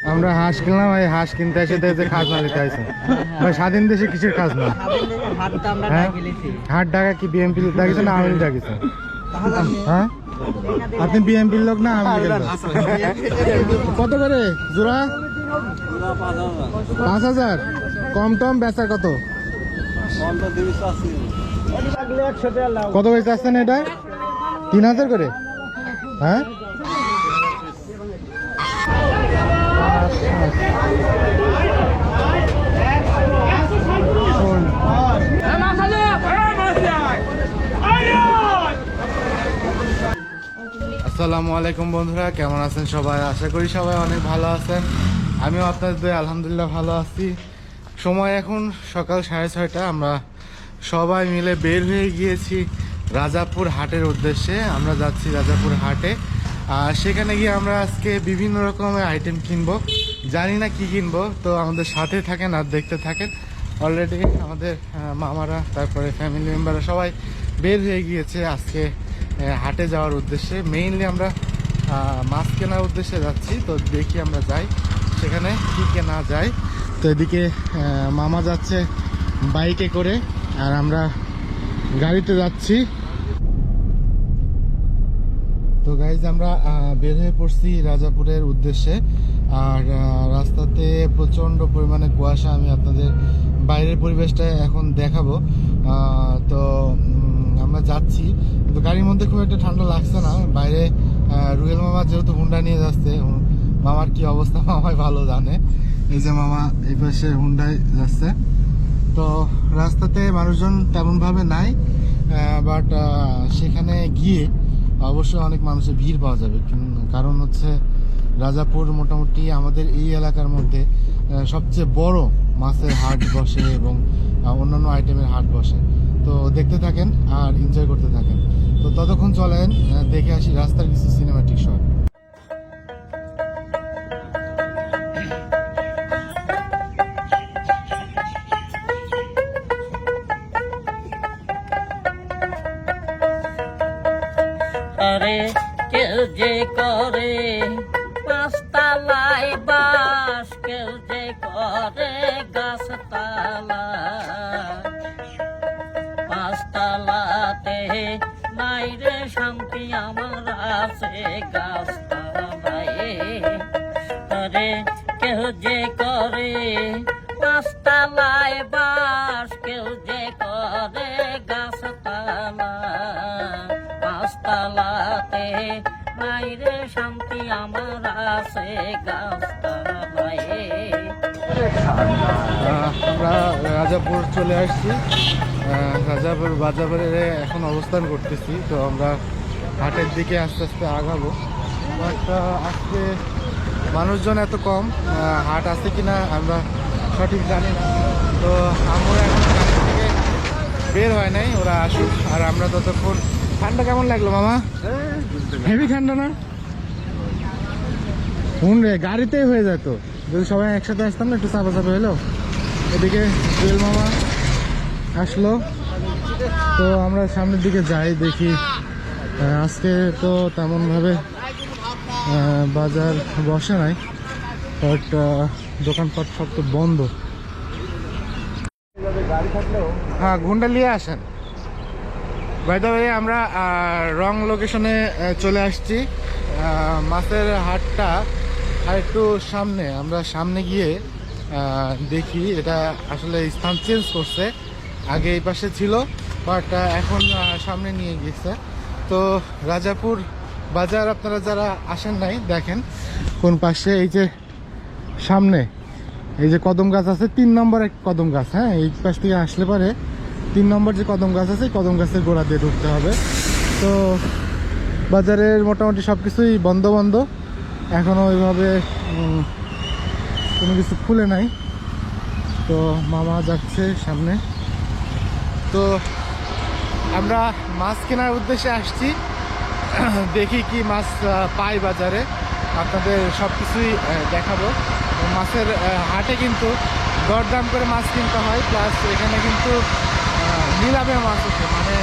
আমরা হাঁস কিনলাম, এই হাঁস কিনতে এসে দেখে খাজনা দিতে আইছে। ভাই, স্বাধীন দেশে কিসের খাজনা হ্যাঁ? হাট ডাকা কি বিএমপি ডাকিছে না আওয়ামী ডাকিছে? হ্যাঁ? আপনি বিএমপির লোক না আওয়ামী কত করে? জোড়া? পাঁচ হাজার। কম টম বেচা কত? কত বেচে আসছেন এটা? তিন হাজার করে? হ্যাঁ? আসসালামু আলাইকুম বন্ধুরা, কেমন আছেন সবাই? আশা করি সবাই অনেক ভালো আছেন। আমিও আপনাদের আলহামদুলিল্লাহ ভালো আছি। সময় এখন সকাল সাড়ে ছয়টা, আমরা সবাই মিলে বের হয়ে গিয়েছি রাজাপুর হাটের উদ্দেশ্যে। আমরা যাচ্ছি রাজাপুর হাটে। আর সেখানে গিয়ে আমরা আজকে বিভিন্ন রকমের আইটেম কিনবো। জানি না কি কিনবো, তো আমাদের সাথে থাকেন আর দেখতে থাকেন। অলরেডি আমাদের মামারা, তারপরে ফ্যামিলি মেম্বাররা সবাই বের হয়ে গিয়েছে আজকে হাটে যাওয়ার উদ্দেশ্যে। মেইনলি আমরা মাছ কেনার উদ্দেশ্যে যাচ্ছি, তো দেখি আমরা যাই। সেখানে কি কেনা যায়। তো এদিকে মামা যাচ্ছে বাইকে করে, আর আমরা গাড়িতে যাচ্ছি। তো গাইজ আমরা বের হয়ে পড়ছি রাজাপুরের উদ্দেশ্যে। আর রাস্তাতে প্রচণ্ড পরিমাণে কুয়াশা, আমি আপনাদের বাইরের পরিবেশটা এখন দেখাবো। তো আমরা যাচ্ছি। কিন্তু গাড়ির মধ্যে খুব একটা ঠান্ডা লাগছে না। বাইরে রুয়েল মামা যেহেতু হুন্ডা নিয়ে যাচ্ছে মামার কি অবস্থা? মামাই ভালো জানে। এই যে মামা এই পাশে হুন্ডায় যাচ্ছে। তো, রাস্তাতে মানুষজন তেমনভাবে নাই বাট সেখানে গিয়ে অবশ্যই অনেক মানুষের ভিড় পাওয়া যাবে। কারণ হচ্ছে রাজাপুর মোটামুটি আমাদের এই এলাকার মধ্যে সবচেয়ে বড় মাছের হাট বসে এবং অন্যান্য আইটেমের হাট বসে। তো দেখতে থাকেন আর এনজয় করতে থাকেন। তো ততক্ষণ চলেন দেখে আসি রাস্তার কিছু সিনেমাটিক শট আরে কেউ যে করে পাঁচতালায় বাস, কেউ যে করে গাছতলা। পাঁচতলাতে নাই রে শান্তি, আমার আছে গাছতলায়। আরে কেউ যে করে পাঁচতলায় বাস গাছতলাতে বাইরে শান্তি আমার আছে আমরা রাজাপুর চলে আসছি। রাজাপুর বাজারে এখন অবস্থান করতেছি, তো আমরা হাটের দিকে আস্তে আস্তে আগাবো। বাট আজকে মানুষজন এত কম হাট আছে কিনা আমরা সঠিক জানি না। তো আমরা এখন থেকে বের হয় নাই, ওরা আসুক। আর আমরা ততক্ষণ ঠান্ডা কেমন লাগল মামা? হেভি ঠান্ডা না? শুন রে, গাড়িতেই হয়ে যেত যদি সবাই একসাথে আসতাম না, একটু চাপা চাপা হলো। এদিকে জুয়েল মামা আসলো। তো আমরা সামনের দিকে যাই, দেখি আজকে তো তেমনভাবে বাজার বসে নাই, বাট দোকানপাট সব তো বন্ধ। হ্যাঁ গুন্ডা নিয়ে আসেন। বাই দ্য আমরা রং লোকেশনে চলে আসছি। মাছের হাটটা আর একটু সামনে। আমরা সামনে গিয়ে দেখি এটা আসলে স্থান চেঞ্জ করছে। আগে এই পাশে ছিল বাট এখন সামনে নিয়ে গেছে তো রাজাপুর বাজার আপনারা যারা আসেন নাই, দেখেন কোন পাশে এই যে সামনে। এই যে কদম গাছ আছে, তিন নম্বর এক কদম গাছ হ্যাঁ? এই পাশ থেকে আসলে পরে তিন নম্বর যে কদম গাছ আছে কদম গাছের গোড়া দিয়ে ঢুকতে হবে। তো বাজারের মোটামুটি সব কিছুই বন্ধ বন্ধ। এখনও ওইভাবে কোনো কিছু খুলে নাই। তো মামা যাচ্ছে সামনে। তো আমরা মাছ কেনার উদ্দেশ্যে আসছি। দেখি কি মাছ পাই বাজারে। আপনাদের সব কিছুই দেখাবো। মাছের হাটে কিন্তু দরদাম করে মাছ কিনতে হয়। প্লাস এখানে কিন্তু নিলামে মাছ ওঠে মানে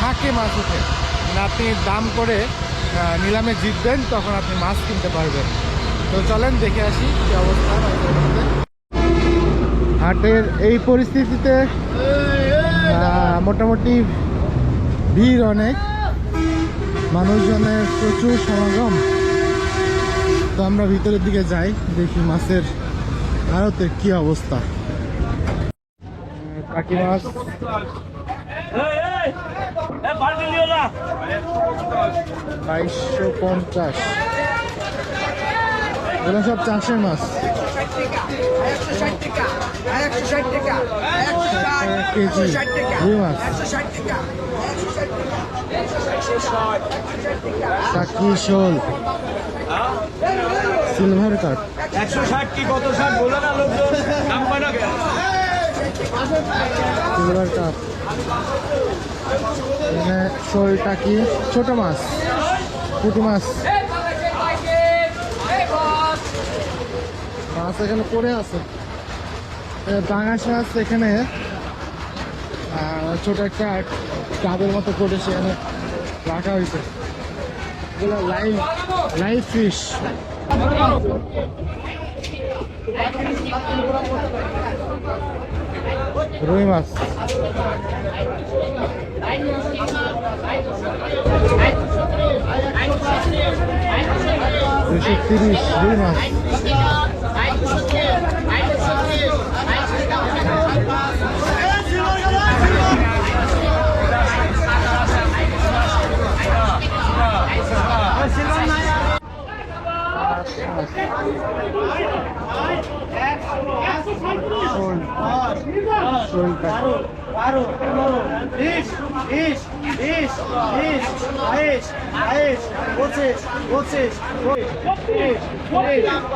থাকে মাছ ওঠে। মানে আপনি দাম করে নিলামে জিতবেন, তখন আপনি মাছ কিনতে পারবেন। তো চলেন দেখে আসি কি অবস্থা হাটের এই পরিস্থিতিতে মোটামুটি ভিড় অনেক। মানুষজনের প্রচুর সমাগম। তো আমরা ভিতরের দিকে যাই, দেখি মাছের ভারতের কি অবস্থা। কাকি মাছ বাইশশো পঞ্চাশ। এগুলো সব চাষের মাছ। কেজি রুই মাছ। কাকি শোল। সিলভার কাপ একশো ষাট কি কত ষাট? বলে না লোকজন। এখানে শোল টাকি ছোট মাছ পুঁটি মাছ। মাছ এখানে পড়ে আছে। এ, পাঙাশ মাছ এখানে ছোট একটা কাপের মতো করে সেখানে রাখা হয়েছে। এগুলো লাইভ লাইভ ফিশ রুই মাছ দুশো তিরিশ রুই মাছ শোল শোল কাটা বারো পনেরো বিশ বিশ বিশ বিশ বাইশ বাইশ পঁচিশ পঁচিশ তিরিশ তিরিশ এরকম করে আছে, এরকম করে আছে। তিরিশ, তিরিশ, তিরিশ, তিরিশ, পঁয়ত্রিশ, পঁয়ত্রিশ, পঁয়ত্রিশ, পঁয়ত্রিশ।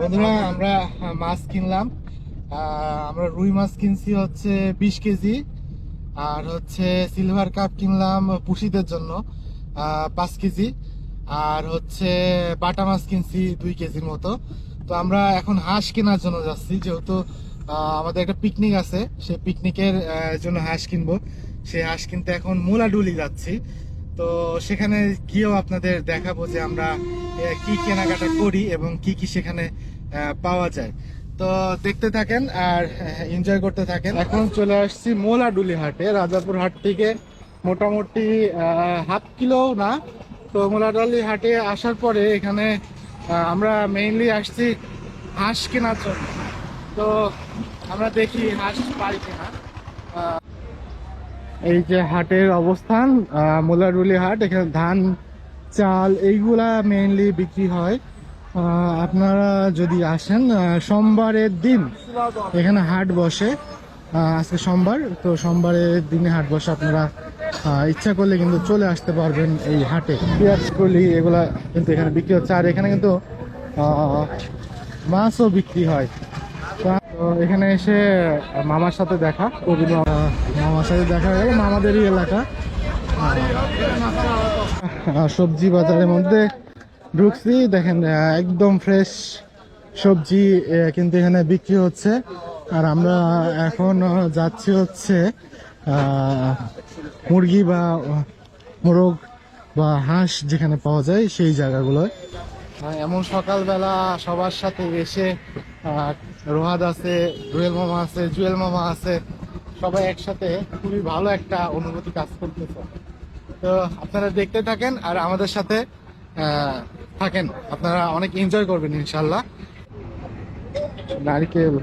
বন্ধুরা আমরা মাছ কিনলাম আহ, আমরা রুই মাছ কিনছি হচ্ছে বিশ কেজি, আর হচ্ছে সিলভার কাপ কিনলাম পুষিদের জন্য পাঁচ কেজি, আর হচ্ছে বাটা মাছ কিনছি দুই কেজির মতো। তো আমরা এখন হাঁস কেনার জন্য যাচ্ছি, যেহেতু আমাদের একটা পিকনিক আছে, সেই পিকনিকের জন্য হাঁস কিনবো। সেই হাঁস কিনতে এখন মোলাডুলি যাচ্ছি। তো সেখানে গিয়েও আপনাদের দেখাবো যে আমরা কি কেনাকাটা করি এবং কি কি সেখানে পাওয়া যায়। তো দেখতে থাকেন আর এনজয় করতে থাকেন। এখন চলে আসছি মোলাডুলি হাটে, রাজাপুর হাট থেকে মোটামুটি হাফ কিলো না। তো মোলাডুলি হাটে আসার পরে এখানে আমরা মেইনলি আসছি হাঁস কেনার জন্য। তো আমরা দেখি হাঁস পাই কিনা। এই যে হাটের অবস্থান মোলারুলি হাট, এখানে ধান, চাল, এইগুলা মেইনলি বিক্রি হয়। আপনারা যদি আসেন সোমবারের দিন এখানে হাট বসে। আজকে সোমবার, তো সোমবারের দিনে হাট বসে আপনারা ইচ্ছা করলে কিন্তু চলে আসতে পারবেন এই হাটে। পেঁয়াজ, কলি, এগুলা কিন্তু এখানে বিক্রি হচ্ছে। আর এখানে কিন্তু মাছও বিক্রি হয়। তো এখানে এসে মামার সাথে দেখা কবির মামার সাথে দেখা হয়ে গেল। মামাদেরই এলাকা। সবজি বাজারের মধ্যে ঢুকছি দেখেন একদম ফ্রেশ সবজি কিন্তু এখানে বিক্রি হচ্ছে। আর আমরা এখন যাচ্ছি হচ্ছে মুরগি বা মোরগ বা হাঁস যেখানে পাওয়া যায়, সেই জায়গাগুলোয়। এমন সকালবেলা সবার সাথে এসে রোহাদ আছে রুয়েল মামা আছে, জুয়েল মামা আছে, সবাই একসাথে খুবই ভালো একটা অনুভূতি কাজ করতেছে। তো আপনারা দেখতে থাকেন, আর আমাদের সাথে থাকেন, আপনারা অনেক এনজয় করবেন ইনশাল্লাহ নারকেল,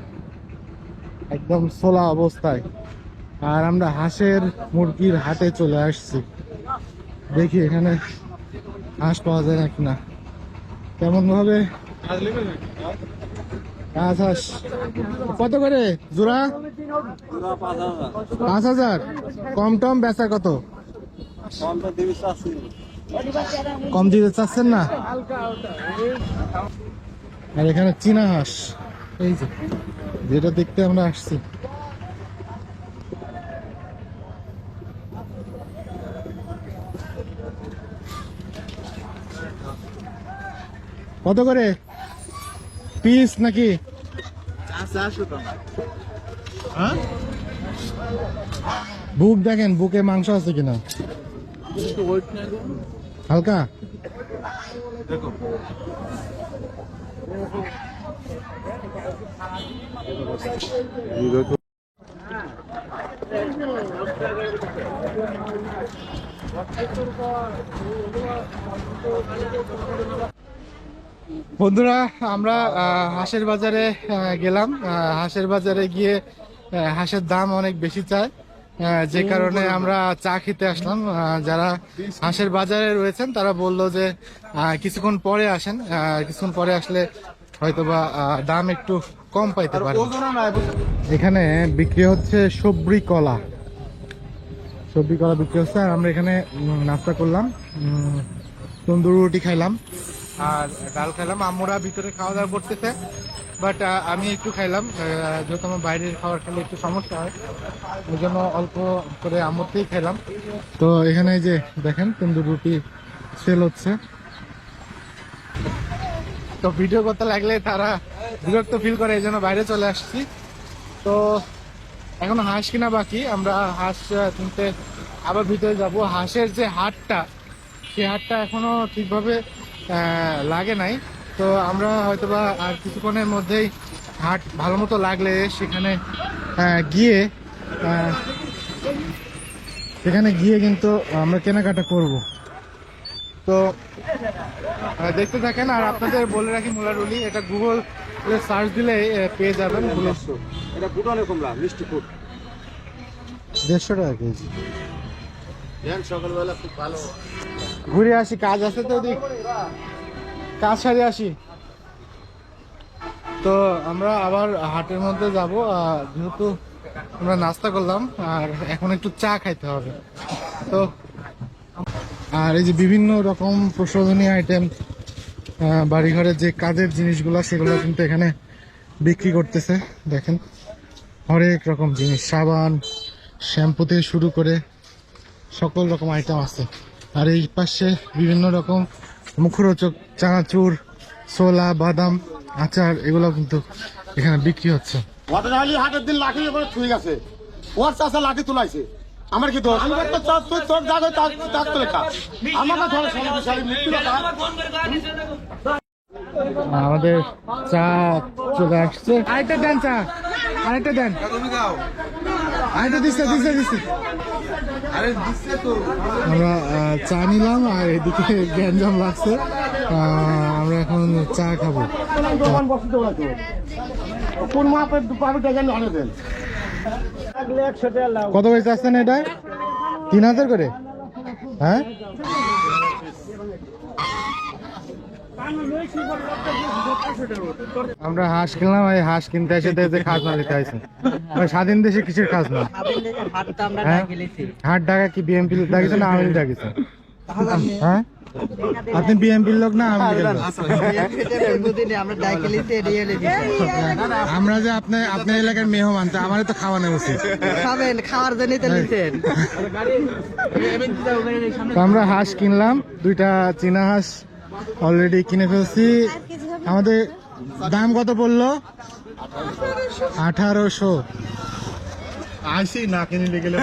একদম সোলা অবস্থায়। আর আমরা হাঁসের মুরগির হাটে চলে আসছি। দেখি এখানে হাঁস পাওয়া যায় নাকি না কেমন ভাবে হাঁস। কত করে? জোড়া? পাঁচ হাজার। কম টম বেচা কত? কম দিতে চাচ্ছেন না? আর এখানে চীনা হাঁস। এই যে, যেটা দেখতে আমরা আসছি। কত করে? পিস নাকি? হ্যাঁ? বুক দেখেন, বুকে মাংস আছে কিনা? হালকা। বন্ধুরা আমরা হাঁসের বাজারে গেলাম। হাঁসের বাজারে গিয়ে হাঁসের দাম অনেক বেশি চায়। যে কারণে আমরা চা খেতে আসলাম। যারা হাঁসের বাজারে রয়েছেন তারা বলল যে কিছুক্ষণ পরে আসেন। কিছুক্ষণ পরে আসলে হয়তোবা দাম একটু কম পাইতে পারে এখানে বিক্রি হচ্ছে সবরি কলা। সবজি কলা বিক্রি হচ্ছে। আর আমরা এখানে নাস্তা করলাম। তন্দুর রুটি খাইলাম। আর ডাল খাইলাম। আমরা ভিতরে খাওয়া দাওয়া করতেছে। বাট আমি একটু খাইলাম যেহেতু আমার বাইরের খাবার খেলে একটু সমস্যা হয়, ওই জন্য অল্প করে আমরতেই খাইলাম। তো এখানে যে দেখেন, তন্দুর রুটি সেল হচ্ছে। তো ভিডিও করতে লাগলে তারা বিরক্ত ফিল করে, এই জন্য বাইরে চলে আসছি। তো এখনও হাঁস কিনা বাকি, আমরা হাঁস কিনতে আবার ভিতরে যাব। হাঁসের যে হাটটা, সেই হাটটা এখনও ঠিকভাবে লাগে নাই। তো আমরা হয়তোবা আর কিছুক্ষণের মধ্যেই হাট ভালো মতো লাগলে সেখানে গিয়ে সেখানে গিয়ে কিন্তু আমরা কেনাকাটা করব। তো দেখতে থাকেন আর আপনাদের বলে রাখি মোলারুলি এটা গুগল সার্চ দিলে পেয়ে যাবেন এটা ফুটানো কমলা মিষ্টি ফুট। দেড়শো টাকা কেজি। সকালবেলা খুব ভালো। ঘুরে আসি কাজ আছে তো ওদিক। কাজ সারি আসি। তো আমরা আবার হাটের মধ্যে যাব যেহেতু আমরা নাস্তা করলাম, আর এখন একটু চা খাইতে হবে। তো, আর এই যে বিভিন্ন রকম প্রসাধনী আইটেম বাড়িঘরের যে কাজের জিনিসগুলো, সেগুলো কিন্তু এখানে বিক্রি করতেছে। দেখেন, হরেক রকম জিনিস, সাবান, শ্যাম্পু থেকে শুরু করে সকল রকম আইটেম আছে। আর এই পাশে বিভিন্ন রকম মুখরোচক চানাচুর ছোলা বাদাম আচার এগুলো কিন্তু এখানে বিক্রি হচ্ছে। হাটের দিন লাঠি করে থুই গেছে। ওর চাষা লাঠি তুলাইছে। আমার কি দোষ? চাষ তুই তোর জায়গায় তার তার তো লেখা আমাকে ধরে সমস্যায় আমাদের চা চলে আসছে। আরেকটা দেন চা আরেকটা দেন। আরেকটা দিচ্ছে দিচ্ছে দিচ্ছে। আমরা চা নিলাম আর এদিকে গ্যাঞ্জাম লাগছে। আমরা এখন চা খাব। কত পয়সা আসছেন এটা? তিন হাজার করে? হ্যাঁ? আমরা হাঁস কিনলাম এই হাঁস কিনতে এসে দেখতে খাজনা দিতে আইছে। স্বাধীন দেশে কিসের খাজনা? হ্যাঁ? হাট ডাকা কি বিএমপি ডাকিছে না আওয়ামী ডাকিছে? হ্যাঁ? আপনি বিএমপির লোক না আমরা যে আপনি আপনার এলাকার মেহমান তো আমারই তো খাওয়ানো উচিত। খাবেন খাওয়ার জন্য আমরা হাঁস কিনলাম দুইটা চীনা হাঁস অলরেডি কিনে ফেলছি। আমাদের দাম কত পড়ল? আঠারোশো। আইসি না কিনে গেলে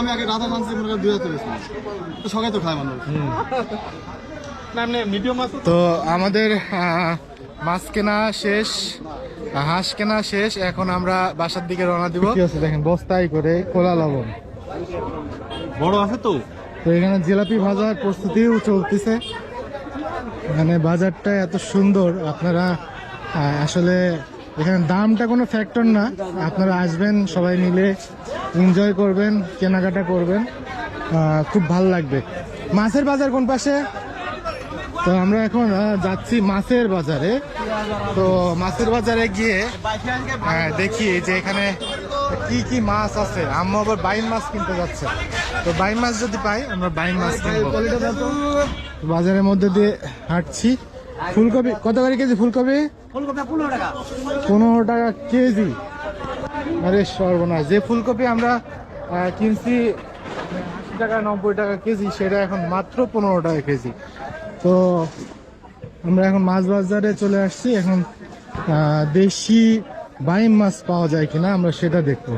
আমি আগে রাধা মানছি দুই হাজার তো সবাই তো খায় মানুষ। না এমনি মিডিয়াম তো। আমাদের মাছ কেনা শেষ হাঁস কেনা শেষ এখন আমরা বাসার দিকে রওনা দিব। দেখেন বস্তায় করে কোলা লবণ। বড় আছে তো। তো এখানে জিলাপি ভাজার প্রস্তুতিও চলতেছে। মানে বাজারটা এত সুন্দর আপনারা আসলে এখানে দামটা কোনো ফ্যাক্টর না। আপনারা আসবেন সবাই মিলে এনজয় করবেন কেনাকাটা করবেন। খুব ভালো লাগবে। মাছের বাজার কোন পাশে? তো আমরা এখন যাচ্ছি মাছের বাজারে। তো মাছের বাজারে গিয়ে হ্যাঁ দেখি যে এখানে কি কি মাছ আছে। আম্মু আবার বাইন মাছ কিনতে যাচ্ছে। তো বাইন মাছ যদি পাই আমরা বাইন মাছ কিনবো। বাজারের মধ্যে দিয়ে হাঁটছি। ফুলকপি কত করে কেজি ফুলকপি? পনেরো টাকা। কেজি। আরে সর্বনাশ যে ফুলকপি আমরা কিনছি আশি টাকা নব্বই টাকা কেজি সেটা এখন মাত্র পনেরো টাকা কেজি। তো আমরা এখন মাছ বাজারে চলে আসছি। এখন দেশি বাইম মাছ পাওয়া যায় কিনা আমরা সেটা দেখব।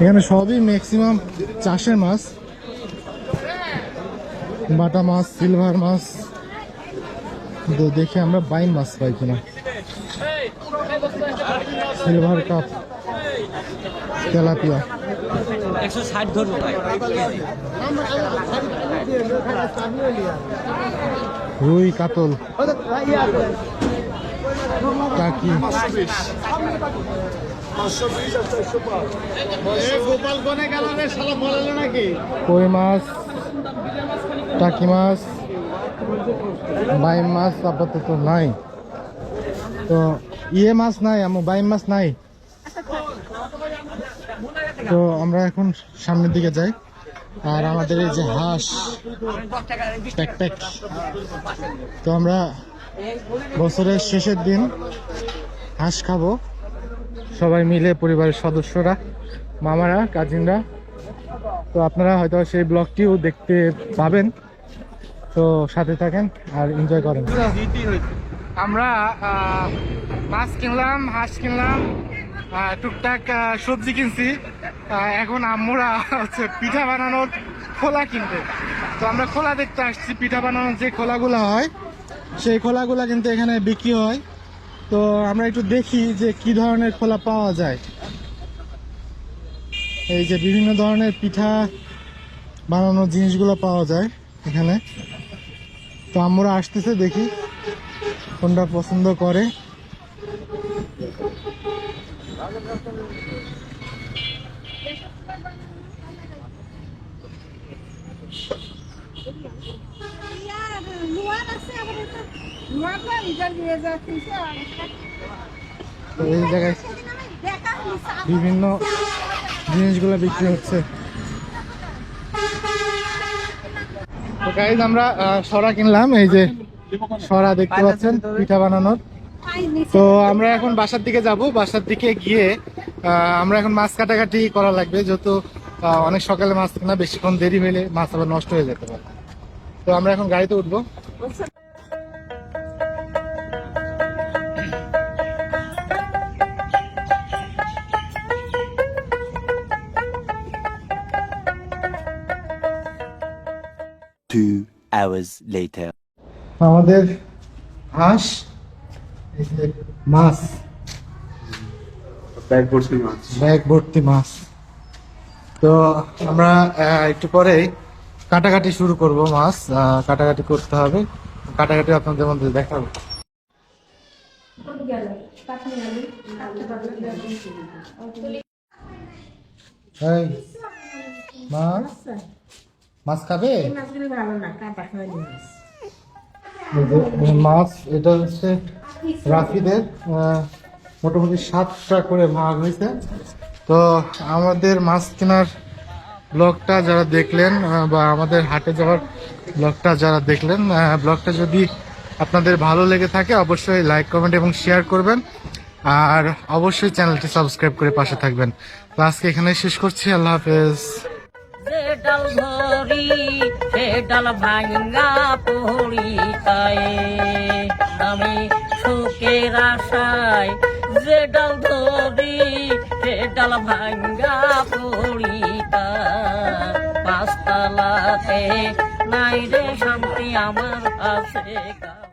এখানে সবই ম্যাক্সিমাম চাষের মাছ। বাটা মাছ সিলভার মাছ। তো দেখি আমরা বাইম মাছ পাই কিনা। Silver carp tilapia. একশো ষাট ধরবো রুই কাতল। কাকি কই মাছ? টাকি মাছ? বাইম মাছ আপাতত নাই। তো ইয়ে মাছ নাই আমার বাইম মাছ নাই। তো আমরা এখন সামনের দিকে যাই। আর আমাদের এই যে হাঁস তো আমরা বছরের শেষের দিন হাঁস খাব। সবাই মিলে পরিবারের সদস্যরা, মামারা, কাজিনরা। তো আপনারা হয়তো সেই ব্লগটিও দেখতে পাবেন। তো সাথে থাকেন আর এনজয় করেন। আমরা মাছ কিনলাম, হাঁস কিনলাম। টুকটাক সবজি কিনছি। এখন আমরা হচ্ছে পিঠা বানানোর খোলা কিনতে তো আমরা খোলা দেখতে আসছি, পিঠা বানানোর যে খোলাগুলো হয়, সেই খোলাগুলো কিন্তু এখানে বিক্রি হয়। তো আমরা একটু দেখি যে কি ধরনের খোলা পাওয়া যায়। এই যে বিভিন্ন ধরনের পিঠা বানানোর জিনিসগুলো পাওয়া যায় এখানে। তো আমরা আসতেছে দেখি, কোনটা পছন্দ করে ইয়ার নোয়ার আছে আবার এটা নোয়াটা এটা নিয়ে যাচ্ছি তো এই জায়গায় বিভিন্ন জিনিসগুলো বিক্রি হচ্ছে। তো আমরা সরা কিনলাম, এই যে সরা দেখতে পাচ্ছেন, পিঠা বানানোর। তো আমরা এখন বাসার দিকে যাব। বাসার দিকে গিয়ে আমরা এখন মাছ কাটাকাটি করা লাগবে যেহেতু অনেক সকালে মাছ কেনা বেশিক্ষণ দেরি হলে মাছ আবার নষ্ট হয়ে যেতে পারে। তো আমরা এখন গাড়িতে উঠবো। Two hours later. আমাদের হাঁস মাছ। ব্যাগ ভর্তি মাছ। ব্যাগ ভর্তি মাছ। তো আমরা একটু পরেই কাটাকাটি শুরু করব মাছ। আহ, কাটাকাটি করতে হবে। কাটাকাটি আপনাদের মধ্যে দেখাবো। এই, মাছ? মাছ খাবে? এই যে মাছ, এটা হচ্ছে রাফিদের মোটামুটি সাতটা করে ভাগ হয়েছে। তো আমাদের মাছ কেনার ব্লগটা যারা দেখলেন বা আমাদের হাটে যাওয়ার ব্লগটা যারা দেখলেন ব্লগটা যদি আপনাদের ভালো লেগে থাকে, অবশ্যই লাইক, কমেন্ট এবং শেয়ার করবেন। আর অবশ্যই চ্যানেলটি সাবস্ক্রাইব করে পাশে থাকবেন। তো আজকে এখানে শেষ করছি। আল্লাহ হাফেজ। ডাল ধরি, সে ডাল ভাঙ্গা পড়ি তাই আমি সুখের আশায় যে ডাল ধরি, সে ডাল ভাঙ্গা পড়ি পাঁচতলাতে নাই রে শান্তি আমার গা।